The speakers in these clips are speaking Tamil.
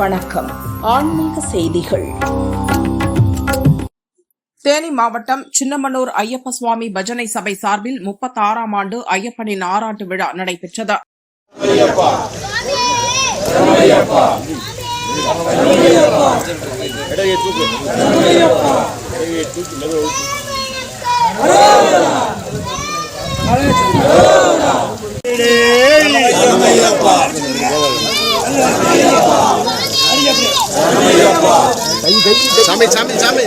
வணக்கம். ஆன்மீக செய்திகள். தேனி மாவட்டம் சின்னமனூர் ஐயப்ப சுவாமி பஜனை சபை சார்பில் முப்பத்தாறாம் ஆண்டு ஐயப்பனின் ஆராட்டு விழா நடைபெற்றது. சாமி சாமி சாமி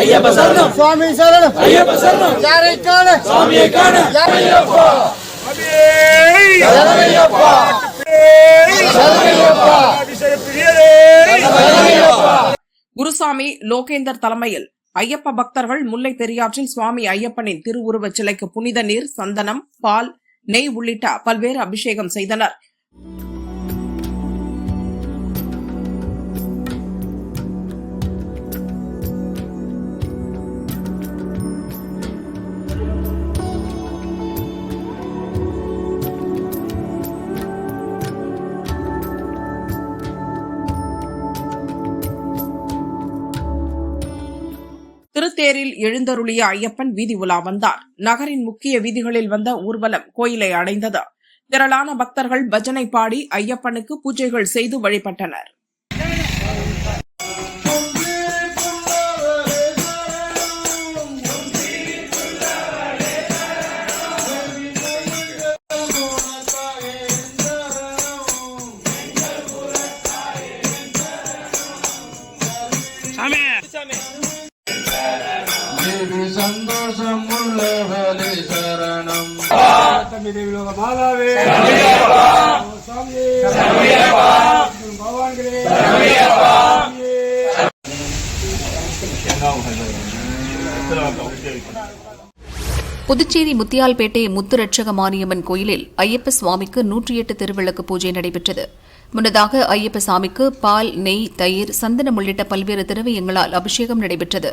ஐயப்ப சரணம் சுவாமி சரணம் ஐயப்ப சரணம் யாரை காண சுவாமியை காண ஐயப்பா குருசாமி லோகேந்தர் தலைமையில் ஐயப்ப பக்தர்கள் முல்லை பெரியாற்றில் சுவாமி ஐயப்பனின் திருவுருவச் சிலைக்கு புனித நீர் சந்தனம் பால் நெய் உள்ளிட்ட பல்வேறு அபிஷேகம் செய்தனர் திருத்தேரில் எழுந்தருளிய ஐயப்பன் வீதி உலா வந்தார். நகரின் முக்கிய வீதிகளில் வந்த ஊர்வலம் கோயிலை அடைந்தது. திரளான பக்தர்கள் பஜனை பாடி ஐயப்பனுக்கு பூஜைகள் செய்து வழிபட்டனர். உள்ளவளே சரணம். புதுச்சேரி முத்தியால்பேட்டை முத்துரட்சக மாரியம்மன் கோயிலில் ஐயப்ப சுவாமிக்கு நூற்றி எட்டு திருவிளக்கு பூஜை நடைபெற்றது. முன்னதாக ஐயப்ப சாமிக்கு பால் நெய் தயிர் சந்தனம் உள்ளிட்ட பல்வேறு திரவியங்களால் அபிஷேகம் நடைபெற்றது.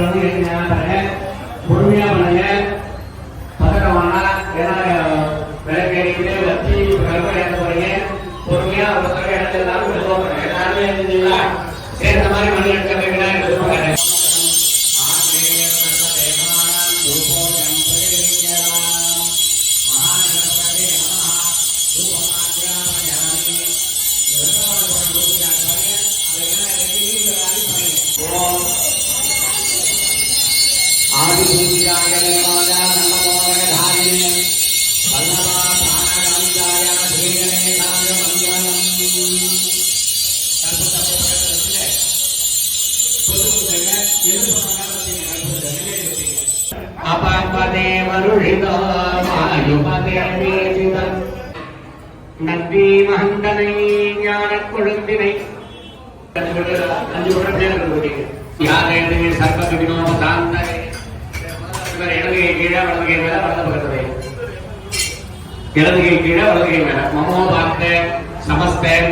लोग यहाँ पर है बनाया நந்தி மகந்தனை ஞான கொழுந்தினை அஞ்சு கூட பேர் கொடுத்தீங்க யாரே சர்வ வினோத கை மேல வலது பக்கத்துல இடது கை கீழே வலது கை மேல மமோ பார்த்த சமஸ்தேன்